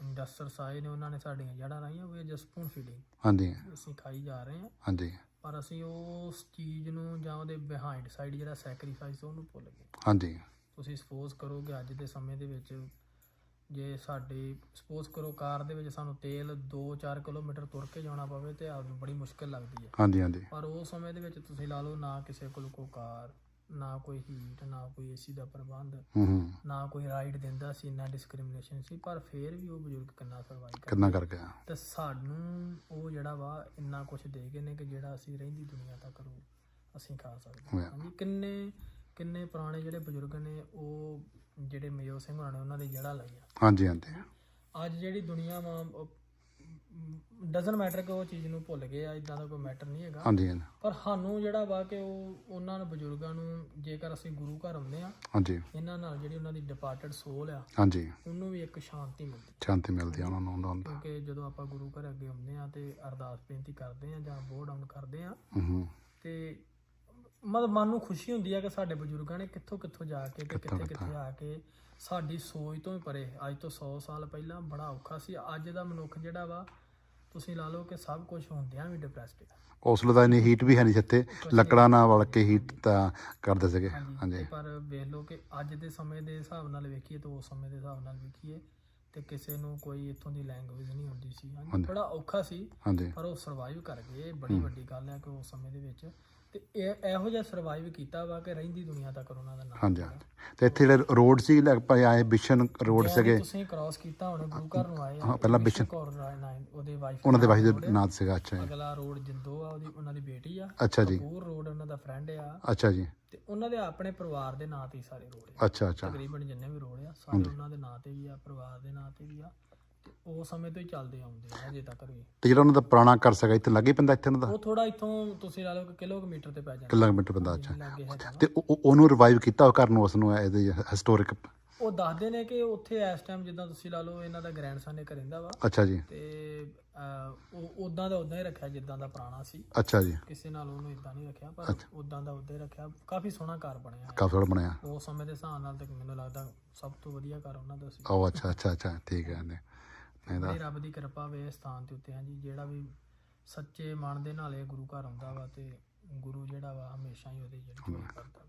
ਇੰਡਸਟਰਸ ਆਏ ਨੇ ਉਹਨਾਂ ਨੇ ਸਾਡੀਆਂ ਜੜ੍ਹਾਂ ਰਾਈਆਂ ਉਹ ਜਸਟ ਸਪੂਨ ਫੀਡਿੰਗ ਹਾਂਜੀ। ਅਸੀਂ ਖਾਈ ਜਾ ਰਹੇ ਆ ਹਾਂਜੀ। ਪਰ ਅਸੀਂ ਉਸ ਚੀਜ਼ ਨੂੰ ਜਾਂ ਉਹਦੇ ਬਿਹਾਈਂਡ ਸਾਈਡ ਜਿਹੜਾ ਸੈਕਰੀਫਾਈਸ ਉਹਨੂੰ ਭੁੱਲ ਗਏ। ਹਾਂਜੀ। ਤੁਸੀਂ ਸਪੋਜ਼ ਕਰੋ ਕਿ ਅੱਜ ਦੇ ਸਮੇਂ ਦੇ ਵਿੱਚ ਜੇ ਸਾਡੇ ਸਪੋਜ਼ ਕਰੋ ਕਾਰ ਦੇ ਵਿੱਚ ਸਾਨੂੰ ਤੇਲ 2-4 ਕਿਲੋਮੀਟਰ ਤੁਰ ਕੇ ਜਾਣਾ ਪਵੇ ਤੇ ਆਪ ਨੂੰ ਬੜੀ ਮੁਸ਼ਕਲ ਲੱਗਦੀ ਹੈ। ਹਾਂਜੀ ਹਾਂਜੀ। ਪਰ ਉਸ ਸਮੇਂ ਦੇ ਵਿੱਚ ਤੁਸੀਂ ਲਾ ਲਓ ਨਾ ਕਿਸੇ ਕੋਲ ਕੋਈ ਕਾਰ ਨਾ ਕੋਈ ਹੀਟ ਨਾ ਕੋਈ ਏਸੀ ਦਾ ਪ੍ਰਬੰਧ ਹੂੰ ਹੂੰ। ਨਾ ਕੋਈ ਰਾਈਡ ਦਿੰਦਾ ਸੀ ਨਾ ਡਿਸਕ੍ਰਿਮੀਨੇਸ਼ਨ ਸੀ ਪਰ ਫਿਰ ਵੀ ਉਹ ਬਜ਼ੁਰਗ ਕਿੰਨਾ ਸਰਵਾਈਵ ਕਰ ਕਿੰਨਾ ਕਰ ਗਿਆ। ਤੇ ਸਾਨੂੰ ਉਹ ਜਿਹੜਾ ਵਾ ਇੰਨਾ ਕੁਝ ਦੇ ਗਏ ਨੇ ਕਿ ਜਿਹੜਾ ਅਸੀਂ ਰਹਿੰਦੀ ਦੁਨੀਆ ਤੱਕ ਰੂ ਅਸੀਂ ਖਾ ਸਕਦੇ ਹਾਂ। ਹਾਂਜੀ ਕਿੰਨੇ ਕਿੰਨੇ ਪੁਰਾਣੇ ਜਿਹੜੇ ਬਜ਼ੁਰਗ ਨੇ ਉਹ ਜਿਹੜੇ ਮਯੋ ਸਿੰਘ ਹੋਣਾ ਨੇ ਉਹਨਾਂ ਦੀ ਜੜ੍ਹਾਂ ਲਾਈਆਂ। ਹਾਂਜੀ ਹਾਂਜੀ। ਅੱਜ ਜਿਹੜੀ ਦੁਨੀਆ ਵਾ ਡਸਨਟ ਮੈਟਰ ਕਿ ਉਹ ਚੀਜ਼ ਨੂੰ ਭੁੱਲ ਗਏ ਆ ਇਦਾਂ ਦਾ ਕੋਈ ਮੈਟਰ ਨਹੀਂ ਹੈਗਾ। ਹਾਂਜੀ ਹਾਂਜੀ। ਪਰ ਸਾਨੂੰ ਜਿਹੜਾ ਵਾ ਕਿ ਉਹ ਉਹਨਾਂ ਨੂੰ ਬਜ਼ੁਰਗਾਂ ਨੂੰ ਜੇਕਰ ਅਸੀਂ ਗੁਰੂ ਘਰ ਆਉਂਦੇ ਆ ਹਾਂਜੀ। ਇਹਨਾਂ ਨਾਲ ਜਿਹੜੀ ਉਹਨਾਂ ਦੀ ਡਿਪਾਰਟਡ ਸੋਲ ਆ ਹਾਂਜੀ। ਉਹਨੂੰ ਵੀ ਇੱਕ ਸ਼ਾਂਤੀ ਮਿਲਦੀ। ਸ਼ਾਂਤੀ ਮਿਲਦੀ ਆ ਉਹਨਾਂ ਨੂੰ ਉਹਨਾਂ ਨੂੰ। ਕਿਉਂਕਿ ਜਦੋਂ ਆਪਾਂ ਗੁਰੂ ਘਰ ਅੱਗੇ ਆਉਂਦੇ ਆ ਤੇ ਅਰਦਾਸ ਬੇਨਤੀ ਕਰਦੇ ਆ ਜਾਂ ਬੋਹ ਡਾਊਨ ਕਰਦੇ ਆ ਹੂੰ ਹੂੰ। ਤੇ ਮਤਲਬ ਮਨ ਨੂੰ ਖੁਸ਼ੀ ਹੁੰਦੀ ਆ ਕਿ ਸਾਡੇ ਬਜ਼ੁਰਗਾਂ ਨੇ ਕਿੱਥੋਂ ਕਿੱਥੋਂ ਜਾ ਕੇ ਤੇ ਕਿੱਥੇ ਕਿੱਥੇ ਆ ਕੇ ਸਾਡੀ ਸੋਚ ਤੋਂ ਵੀ ਪਰੇ। ਅੱਜ ਤੋਂ 100 ਸਾਲ ਪਹਿਲਾਂ ਬੜਾ ਔਖਾ ਸੀ। ਅੱਜ ਦਾ ਮਨੁੱਖ ਜਿਹੜਾ ਵਾ ਤੁਸੀਂ ਲਾ ਲਓ ਕਿ ਸਭ ਕੁਝ ਹੁੰਦਿਆਂ ਵੀ ਡਿਪਰੈਸਡ ਹੈ ਵੇਲੇ ਤਾਂ ਇੰਨੀ ਹੀਟ ਵੀ ਹੈ ਨਹੀਂ ਜਿੱਥੇ ਲੱਕੜਾਂ ਨਾਲ ਵਲ ਕੇ ਹੀਟ ਤਾਂ ਕਰਦੇ ਸੀਗੇ। ਹਾਂਜੀ ਪਰ ਵੇਖ ਲਓ ਕਿ ਅੱਜ ਦੇ ਸਮੇਂ ਦੇ ਹਿਸਾਬ ਨਾਲ ਵੇਖੀਏ ਤੇ ਉਸ ਸਮੇਂ ਦੇ ਹਿਸਾਬ ਨਾਲ ਵੇਖੀਏ ਤੇ ਕਿਸੇ ਨੂੰ ਕੋਈ ਇੱਥੋਂ ਦੀ ਲੈਂਗੁਏਜ ਨਹੀਂ ਹੁੰਦੀ ਸੀ। ਹਾਂਜੀ ਬੜਾ ਔਖਾ ਸੀ। ਹਾਂਜੀ। ਪਰ ਉਹ ਸਰਵਾਈਵ ਕਰ ਗਏ। ਬੜੀ ਵੱਡੀ ਗੱਲ ਹੈ ਕਿ ਉਸ ਸਮੇਂ ਦੇ ਵਿੱਚ ਤੇ ਇਹ ਇਹੋ ਜਿਹਾ ਸਰਵਾਈਵ ਕੀਤਾ ਵਾ ਕਿ ਰਹਿੰਦੀ ਦੁਨੀਆ ਤੱਕ ਉਹਨਾਂ ਦਾ ਨਾਮ ਹਾਂਜੀ ਹਾਂਜੀ। ਤੇ ਇੱਥੇ ਜਿਹੜੇ ਰੋਡ ਸੀ ਲਗਭਗ ਆਏ ਬਿਸ਼ਨ ਰੋਡ ਜਿਵੇਂ ਸੀਗੇ। ਤੁਸੀਂ ਕ੍ਰਾਸ ਕੀਤਾ ਹੁਣ ਗੁਰੂ ਘਰ ਨੂੰ ਆਏ ਹਾਂ, ਪਹਿਲਾਂ ਵਿਸ਼ਵ ਕੌਰ ਰਾਏ ਨਾਲ ਉਹਦੇ ਵਾਈਫ ਉਹਨਾਂ ਦੇ ਵਾਹੀ ਦੇ ਨਾਂ ਸੀਗਾ ਅੱਛਾ ਜੀ। ਅਗਲਾ ਰੋਡ ਜਿੰਦੋ ਆ ਉਹਦੀ ਉਹਨਾਂ ਦੀ ਬੇਟੀ ਆ। ਅੱਛਾ ਜੀ। ਹੋਰ ਰੋਡ ਉਹਨਾਂ ਦਾ ਫਰੈਂਡ ਆ। ਅੱਛਾ ਜੀ। ਤੇ ਉਹਨਾਂ ਦੇ ਆਪਣੇ ਪਰਿਵਾਰ ਦੇ ਨਾਂ ਤੇ ਹੀ ਸਾਰੇ ਰੋਡ ਆ। ਅੱਛਾ ਅੱਛਾ। ਤਕਰੀਬਨ ਜਿੰਨੇ ਵੀ ਰੋਡ ਆ ਸਾਰੇ ਉਹਨਾਂ ਦੇ ਨਾਂ ਤੇ ਵੀ ਆ ਪਰਿਵਾਰ ਦੇ ਨਾਂ ਤੇ ਵੀ ਆ। ਤੇ ਉਹ ਸਮੇਂ ਤੋਂ ਹੀ ਚੱਲਦੇ ਆਉਂਦੇ ਆ ਅਜੇ ਤੱਕ ਵੀ। ਤੇ ਜਿਹੜਾ ਉਹਨਾਂ ਦਾ ਪੁਰਾਣਾ ਘਰ ਸੀਗਾ ਇੱਥੇ ਲੱਗੇ ਪੈਂਦਾ ਇੱਥੇ ਉਹਨਾਂ ਦਾ? ਉਹ ਥੋੜਾ ਇੱਥੋਂ ਤੁਸੀਂ ਲਾ ਲਓ ਕਿ ਕਿਲੋਮੀਟਰ ਤੇ ਪੈ ਜਾਂਦਾ। ਕਿਲੋਮੀਟਰ ਪੈਂਦਾ ਅੱਛਾ। ਲੱਗੇ ਹੈਗਾ ਤੇ ਉਹ- ਉਹ- ਉਹਨੂੰ ਰਿਵਾਈਵ ਕੀਤਾ ਉਹ ਘਰ ਨੂੰ ਉਸ ਨੂੰ ਇਹਦੇ ਹਿਸਟੋਰਿਕ ਉਹ ਦੱਸਦੇ ਨੇ ਕਿ ਉੱਥੇ ਇਸ ਟਾਈਮ ਜਿੱਦਾਂ ਤੁਸੀਂ ਲਾ ਲਓ ਇਹਨਾਂ ਦਾ ਗ੍ਰੈਂਡਸਨ ਨੇ ਕਰਿੰਦਾ ਵਾ। ਅੱਛਾ ਜੀ। ਤੇ ਅਹ, ਉਹ ਉਦਾਂ ਦਾ ਉਦਾਂ ਹੀ ਰੱਖਿਆ ਜਿੱਦਾਂ ਦਾ ਪੁਰਾਣਾ ਸੀ। ਅੱਛਾ ਜੀ। ਕਿਸੇ ਨਾਲ ਉਹਨੂੰ ਇਦਾਂ ਨਹੀਂ ਰੱਖਿਆ ਪਰ ਉਦਾਂ ਦਾ ਉਦਾਂ ਹੀ ਰੱਖਿਆ। ਕਾਫੀ ਸੋਹਣਾ ਘਰ ਬਣਿਆ ਹੈ। ਕਾਫੀ ਸੋਹਣਾ ਬਣਿਆ। ਉਸ ਸਮੇਂ ਦੇ ਹਿਸਾਬ ਨਾਲ ਤੇ ਮੈਨੂੰ ਲੱਗਦਾ ਸਭ ਤੋਂ ਵਧੀਆ ਘਰ ਉਹਨਾਂ ਦਾ ਸੀ। ਉਹ ਅੱਛਾ ਅੱਛਾ ਅੱਛਾ। ਠੀਕ ਹੈ ਨੇ ਬੜੀ ਰੱਬ ਦੀ ਕਿਰਪਾ ਵੇ ਇਸ ਸਥਾਨ ਤੇ ਉੱਤੇ ਹਾਂ ਜੀ ਜਿਹੜਾ ਵੀ ਸੱਚੇ ਮਨ ਦੇ ਨਾਲ ਇਹ ਗੁਰੂ ਘਰ ਆਉਂਦਾ ਵਾ ਤੇ ਗੁਰੂ ਜਿਹੜਾ ਵਾ ਹਮੇਸ਼ਾ ਹੀ ਉਹਦੀ ਜਿਹੜੀ ਕਰਦਾ ਵਾ।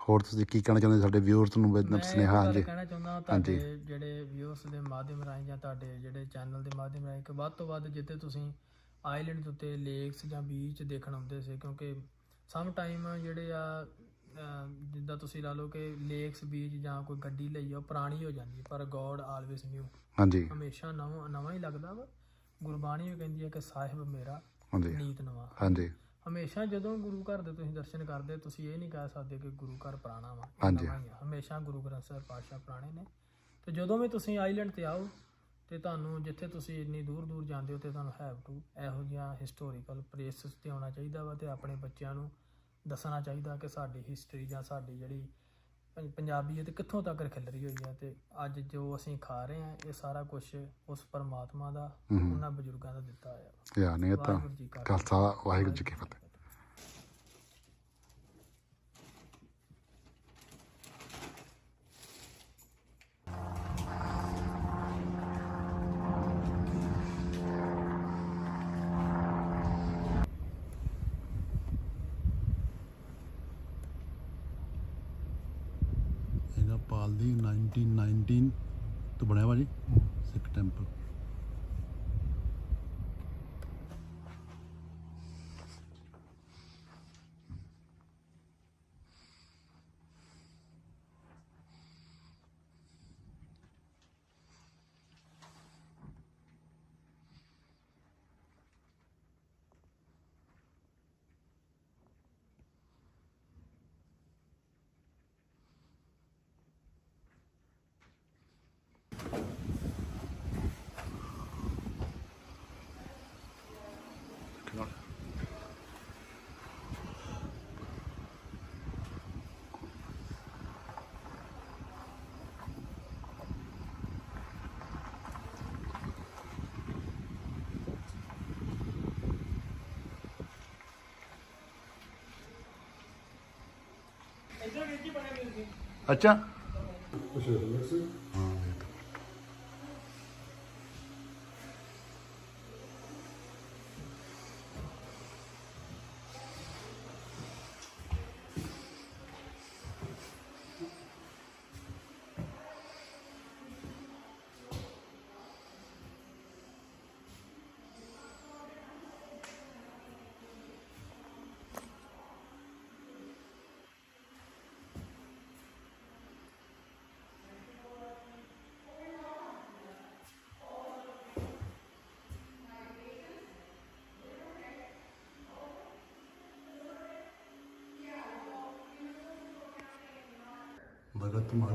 ਹੋਰ ਤੁਸੀਂ ਕੀ ਕਹਿਣਾ ਚਾਹੁੰਦੇ ਸਾਡੇ ਵਿਊਅਰਸ ਨੂੰ ਬੇਨਤੀ ਸੁਨੇਹਾ? ਹਾਂਜੀ। ਕਹਿਣਾ ਚਾਹੁੰਦਾ ਤੁਹਾਡੇ ਜਿਹੜੇ ਵਿਊਅਰਸ ਦੇ ਮਾਧਿਅਮ ਰਾਹੀਂ ਜਾਂ ਤੁਹਾਡੇ ਜਿਹੜੇ ਚੈਨਲ ਦੇ ਮਾਧਿਅਮ ਰਾਹੀਂ ਕਿ ਵੱਧ ਤੋਂ ਵੱਧ ਜਿੱਥੇ ਤੁਸੀਂ ਆਈਲੈਂਡ ਦੇ ਉੱਤੇ ਲੇਕਸ ਜਾਂ ਬੀਚ ਦੇਖਣ ਆਉਂਦੇ ਸੀ ਕਿਉਂਕਿ ਸਮ ਟਾਈਮ ਜਿਹੜੇ ਆ ਜਿੱਦਾਂ ਤੁਸੀਂ ਲਾ ਲਓ ਕਿ ਲੇਕਸ ਬੀਚ ਜਾਂ ਕੋਈ ਗੱਡੀ ਲਈ ਆ ਉਹ ਪੁਰਾਣੀ ਹੋ ਜਾਂਦੀ ਪਰ ਗੋਡ ਆਲਵੇਸ ਨਿਊ ਹਾਂਜੀ। ਹਮੇਸ਼ਾ ਨਵਾਂ ਨਵਾਂ ਹੀ ਲੱਗਦਾ ਵਾ। ਗੁਰਬਾਣੀ ਵੀ ਕਹਿੰਦੀ ਹੈ ਕਿ ਸਾਹਿਬ ਮੇਰਾ ਹਾਂਜੀ। ਨੀਤ ਨਵਾਂ। ਹਾਂਜੀ। ਹਮੇਸ਼ਾ ਜਦੋਂ ਗੁਰੂ ਘਰ ਦੇ ਤੁਸੀਂ ਦਰਸ਼ਨ ਕਰਦੇ ਤੁਸੀਂ ਇਹ ਨਹੀਂ ਕਹਿ ਸਕਦੇ ਕਿ ਗੁਰੂ ਘਰ ਪੁਰਾਣਾ ਵਾ ਹਾਂਜੀ। ਨਵਾਂ ਹੀ ਆ। ਹਮੇਸ਼ਾ ਗੁਰੂ ਗ੍ਰੰਥ ਸਾਹਿਬ ਪਾਤਸ਼ਾਹ ਪੁਰਾਣੇ ਨੇ। ਤੇ ਜਦੋਂ ਵੀ ਤੁਸੀਂ ਆਈਲੈਂਡ ਤੇ ਆਓ ਤੇ ਤੁਹਾਨੂੰ ਜਿੱਥੇ ਤੁਸੀਂ ਇੰਨੀ ਦੂਰ ਦੂਰ ਜਾਂਦੇ ਹੋ ਤੇ ਤੁਹਾਨੂੰ ਹੈਵ ਟੂ ਇਹੋ ਜਿਹਾ ਹਿਸਟੋਰੀਕਲ ਪਲੇਸਸ ਤੇ ਆਉਣਾ ਚਾਹੀਦਾ ਵਾ ਤੇ ਆਪਣੇ ਬੱਚਿਆਂ ਨੂੰ ਦੱਸਣਾ ਚਾਹੀਦਾ ਕਿ ਸਾਡੀ ਹਿਸਟਰੀ ਜਾਂ ਸਾਡੀ ਜਿਹੜੀ ਪੰ- ਪੰਜਾਬੀਅਤ ਕਿੱਥੋਂ ਤੱਕ ਖਿਲਰੀ ਹੋਈ ਹੈ ਤੇ ਅੱਜ ਜੋ ਅਸੀਂ ਖਾ ਰਹੇ ਹਾਂ ਇਹ ਸਾਰਾ ਕੁਝ ਉਸ ਪਰਮਾਤਮਾ ਦਾ ਉਹਨਾਂ ਬਜ਼ੁਰਗਾਂ ਦਾ ਦਿੱਤਾ ਹੋਇਆ। ਯਾ ਨਹੀਂ ਇਹ ਤਾਂ ਵਾਹਿਗੁਰੂ ਜੀ ਕਾ ਖਾਲਸਾ। ਵਾਹਿਗੁਰੂ ਜੀ ਕੀ ਫਤਿਹ ਪਾਲ ਦੀ 1919 ਤੋਂ ਬਣਿਆ ਵਾ ਜੀ ਸਿੱਖ ਟੈਂਪਲ ਅੱਛਾ। ਭਗਤ ਮਾਰ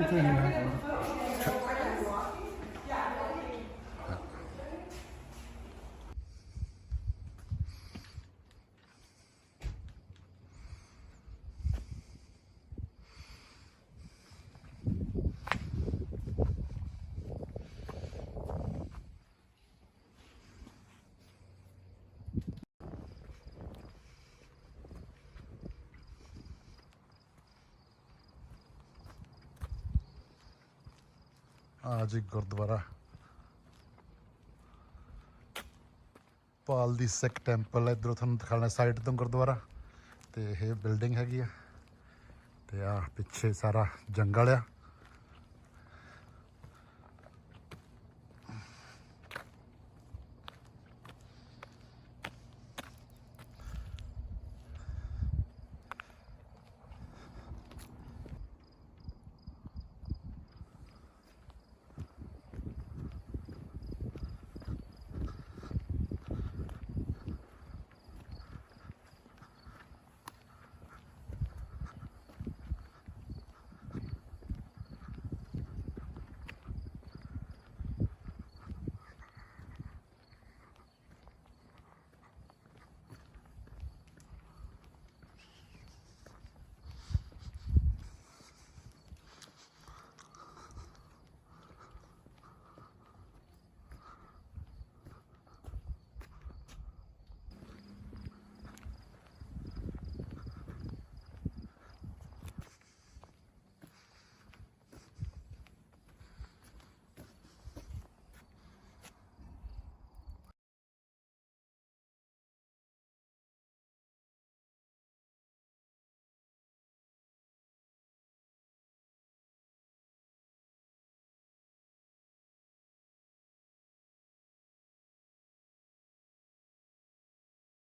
Thank you. ਆ ਜੀ ਗੁਰਦੁਆਰਾ। ਪਾਲ ਦੀ ਸਿੱਖ ਟੈਂਪਲ ਹੈ ਇਧਰੋਂ ਤੁਹਾਨੂੰ ਦਿਖਾਣਾ ਸਾਈਡ ਤੋਂ ਗੁਰਦੁਆਰਾ। ਤੇ ਇਹ ਬਿਲਡਿੰਗ ਹੈਗੀ ਆ। ਤੇ ਆ ਪਿੱਛੇ ਸਾਰਾ ਜੰਗਲ ਆ।